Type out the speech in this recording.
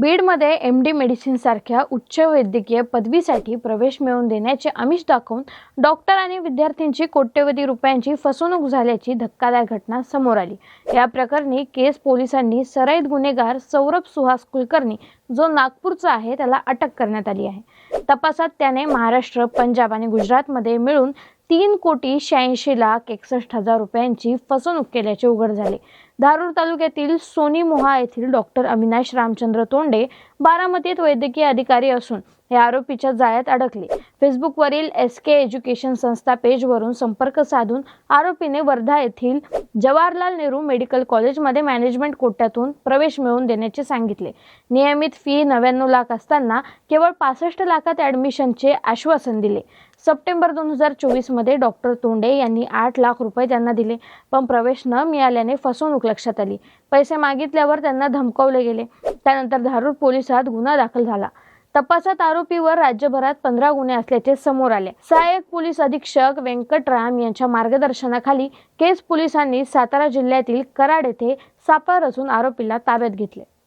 बीडमध्ये M D मेडिसिनसारख्या उच्च वैद्यकीय पदवीसाठी प्रवेश मिळवून देण्याचे आमिष दाखवून डॉक्टर आणि विद्यार्थ्यांची कोट्यवधी रुपयांची फसवणूक झाल्याची धक्कादायक घटना समोर आली. या प्रकरणी केस पोलिसांनी सराईत गुन्हेगार सौरभ सुहास कुलकर्णी जो नागपूरचा आहे त्याला अटक करण्यात आली आहे. तपासात त्याने महाराष्ट्र पंजाब आणि गुजरातमध्ये मिळून तीन कोटी शहाऐंशी लाख एकसष्ट हजार रुपयांची फसवणूक केल्याचे उघड झाले. धारूर तालुक्यातील सोनी मोहा येथील डॉक्टर अविनाश रामचंद्र तोंडे बारामतीत वैद्यकीय अधिकारी असून हे आरोपीच्या जाळ्यात अडकले. फेसबुकवरील एस के एज्युकेशन संस्था पेजवरून संपर्क साधून आरोपीने वर्धा येथील जवाहरलाल नेहरू मेडिकल कॉलेजमध्ये मॅनेजमेंट कोट्यातून प्रवेश मिळवून देण्याचे सांगितले. नियमित फी नव्याण्णव लाख असताना केवळ पासष्ट लाखात ॲडमिशनचे आश्वासन दिले. सप्टेंबर दोन हजार चोवीसमध्ये डॉक्टर तोंडे यांनी आठ लाख रुपये त्यांना दिले. पण प्रवेश न मिळाल्याने फसवणूक लक्षात आली. पैसे मागितल्यावर त्यांना धमकावले गेले. त्यानंतर धारूर पोलिसात गुन्हा दाखल झाला. तपासात आरोपीवर राज्यभरात पंधरा गुन्हे असल्याचे समोर आले. सहाय्यक पोलीस अधीक्षक व्यंकटराम यांच्या मार्गदर्शनाखाली केस पोलिसांनी सातारा जिल्ह्यातील कराड येथे सापळा रचून आरोपीला ताब्यात घेतले.